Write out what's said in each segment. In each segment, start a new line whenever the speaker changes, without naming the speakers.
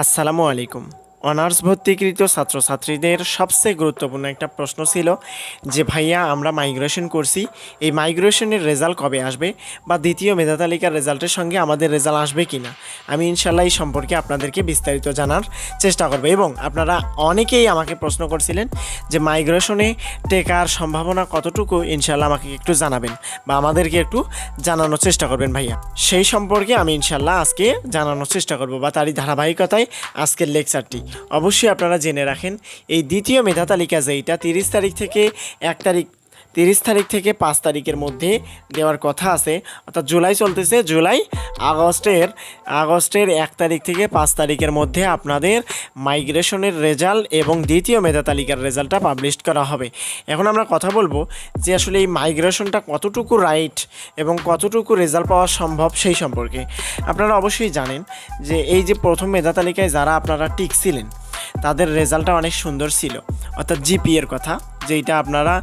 আসসালামু আলাইকুম। অনার্স ভর্তিকৃত ছাত্রছাত্রীদের সবচেয়ে গুরুত্বপূর্ণ একটা প্রশ্ন ছিল যে, ভাইয়া, আমরা মাইগ্রেশন করছি, এই মাইগ্রেশনের রেজাল্ট কবে আসবে বা দ্বিতীয় মেধা তালিকার রেজাল্টের সঙ্গে আমাদের রেজাল্ট আসবে কি না আমি ইনশাল্লাহ এই সম্পর্কে আপনাদেরকে বিস্তারিত জানার চেষ্টা করব এবং আপনারা অনেকেই আমাকে প্রশ্ন করছিলেন যে, মাইগ্রেশনে টেকার সম্ভাবনা কতটুকু? ইনশাল্লাহ আমাকে একটু জানাবেন বা আমাদেরকে একটু জানানোর চেষ্টা করবেন, ভাইয়া। সেই সম্পর্কে আমি ইনশাল্লাহ আজকে জানানোর চেষ্টা করব বা তারই ধারাবাহিকতায় আজকের লেকচারটি। অবশ্যই আপনারা জেনে রাখেন এই দ্বিতীয় মেধা তালিকা যেইটা তিরিশ তারিখ থেকে এক তারিখ তিরিশ তারিখ থেকে পাঁচ তারিখের মধ্যে দেওয়ার কথা আছে। অর্থাৎ জুলাই চলতেছে, জুলাই আগস্টের আগস্টের এক তারিখ থেকে পাঁচ তারিখের মধ্যে আপনাদের মাইগ্রেশনের রেজাল্ট এবং দ্বিতীয় মেধা তালিকার রেজাল্টটা পাবলিশ করা হবে। এখন আমরা কথা বলব যে আসলে এই মাইগ্রেশনটা কতটুকু রাইট এবং কতটুকু রেজাল্ট পাওয়া সম্ভব সেই সম্পর্কে। আপনারা অবশ্যই জানেন যে এই যে প্রথম মেধা তালিকায় যারা আপনারা টিকছিলেন তাদের রেজাল্টটা অনেক সুন্দর ছিল। অর্থাৎ জিপি এর কথা। যেটা আপনারা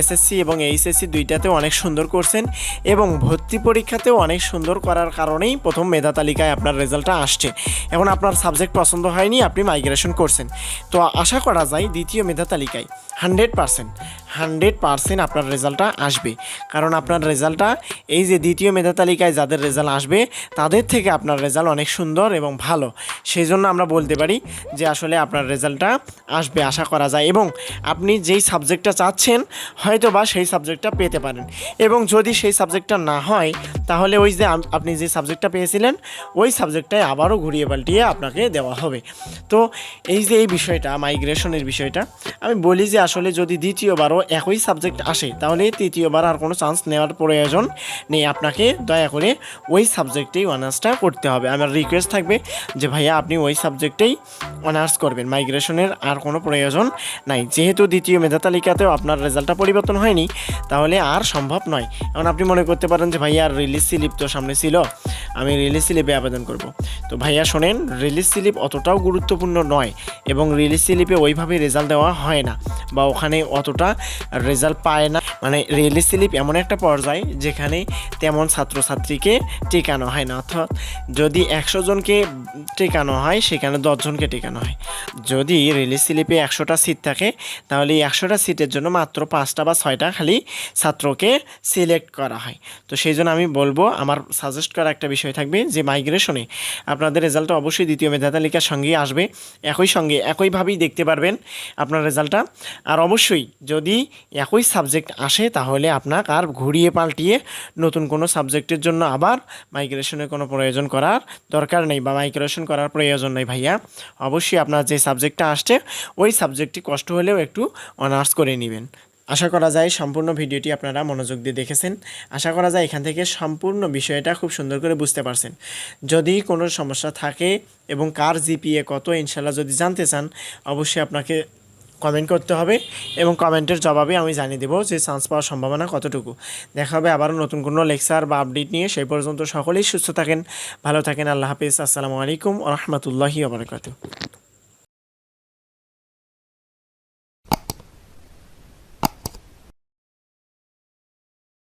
এসএসসি এবং এইচএসসি দুইটাতেও অনেক সুন্দর করছেন এবং ভর্তি পরীক্ষাতেও অনেক সুন্দর করার কারণেই প্রথম মেধা তালিকায় আপনার রেজাল্টটা আসছে। এখন আপনার সাবজেক্ট পছন্দ হয়নি, আপনি মাইগ্রেশন করছেন। তো আশা করা যায় দ্বিতীয় মেধা তালিকায় হান্ড্রেড পারসেন্ট হান্ড্রেড পারসেন্ট আপনার রেজাল্টটা আসবে। কারণ আপনার রেজাল্টটা এই যে দ্বিতীয় মেধা তালিকায় যাদের রেজাল্ট আসবে, তাদের থেকে আপনার রেজাল্ট অনেক সুন্দর এবং ভালো। সেই জন্য আমরা বলতে পারি যে আসলে আপনার রেজাল্টটা আসবে, আশা করা যায়। এবং আপনি যেই সাবজেক্টটা চাচ্ছেন হয়তো বা সেই সাবজেক্টটা পেতে পারেন। এবং যদি সেই সাবজেক্টটা না হয় তাহলে ওই যে আপনি যে সাবজেক্টটা পেয়েছিলেন, ওই সাবজেক্টটাই আবারও ঘুরিয়ে পাল্টিয়ে আপনাকে দেওয়া হবে। তো এই যে এই বিষয়টা মাইগ্রেশনের বিষয়টা, আমি বলি যে আসলে যদি দ্বিতীয়বারও একই সাবজেক্ট আসে, তাহলে তৃতীয়বার আর কোনো চান্স নেওয়ার প্রয়োজন নেই। আপনাকে দয়া করে ওই সাবজেক্টেই অনার্সটা করতে হবে। আমার রিকোয়েস্ট থাকবে যে ভাইয়া, আপনি ওই সাবজেক্টেই অনার্স করবেন। মাইগ্রেশনের আর কোনো প্রয়োজন নাই। যেহেতু দ্বিতীয় মেধা তালিকাতেও আপনার রেজাল্টটা পরিবর্তন হয়নি, তাহলে আর সম্ভব নয়। এখন আপনি মনে করতে পারেন যে ভাইয়া আর রিলিজ স্লিপ তো সামনে ছিল, আমি রিলিজ স্লিপে আবেদন করব। তো ভাইয়া শোনেন রিলিজ স্লিপ অতটাও গুরুত্বপূর্ণ নয় এবং রিলিজ স্লিপে ওইভাবে রেজাল্ট দেওয়া হয় না বা ওখানে অতটা রেজাল্ট পায় না। মানে রিলিজ স্লিপ এমন একটা পর্যায় যেখানে তেমন ছাত্রছাত্রীকে টেকানো হয় না। অর্থাৎ যদি একশো জনকে টেকানো হয়, সেখানে দশজনকে টেকানো হয়। যদি রিলিজ স্লিপে একশোটা সিট থাকে, তাহলে এই একশোটা সিটের জন্য মাত্র পাঁচটা বা ছয়টা খালি ছাত্রকে সিলেক্ট করা হয়। তো সেই জন্য আমি বলব, আমার সাজেস্ট করা একটা বিষয় থাকবে যে মাইগ্রেশনে আপনাদের রেজাল্টটা অবশ্যই দ্বিতীয় মেধা তালিকার সঙ্গেই আসবে। একই সঙ্গে একইভাবেই দেখতে পারবেন আপনার রেজাল্টটা আর অবশ্যই যদি একই সাবজেক্ট আসে, তাহলে আপনাকে আর ঘুরিয়ে পাল্টিয়ে নতুন কোনো সাবজেক্টের জন্য আবার মাইগ্রেশনের কোনো প্রয়োজন করার দরকার নেই বা মাইগ্রেশন করার প্রয়োজন নেই ভাইয়া। অবশ্যই আপনার যে সাবজেক্টটা আসছে, ওই সাবজেক্টটি কষ্ট হলেও একটু অনার্স করে নেবেন। আশা করা যায় সম্পূর্ণ ভিডিওটি আপনারা মনোযোগ দিয়ে দেখেছেন। আশা করা যায় এখান থেকে সম্পূর্ণ বিষয়টা খুব সুন্দর করে বুঝতে পারছেন। যদি কোনো সমস্যা থাকে এবং কার জিপিএ কত ইনশাল্লাহ যদি জানতে চান, অবশ্যই আপনাকে কমেন্ট করতে হবে এবং কমেন্টের জবাবে আমি জানিয়ে দেবো যে চান্স পাওয়ার সম্ভাবনা কতটুকু। দেখা হবে আবারও নতুন কোনো লেকচার বা আপডেট নিয়ে। সেই পর্যন্ত সকলেই সুস্থ থাকেন, ভালো থাকেন। আল্লাহ হাফিজ। আসসালামু আলাইকুম রহমতুল্লাহি আবরকাতু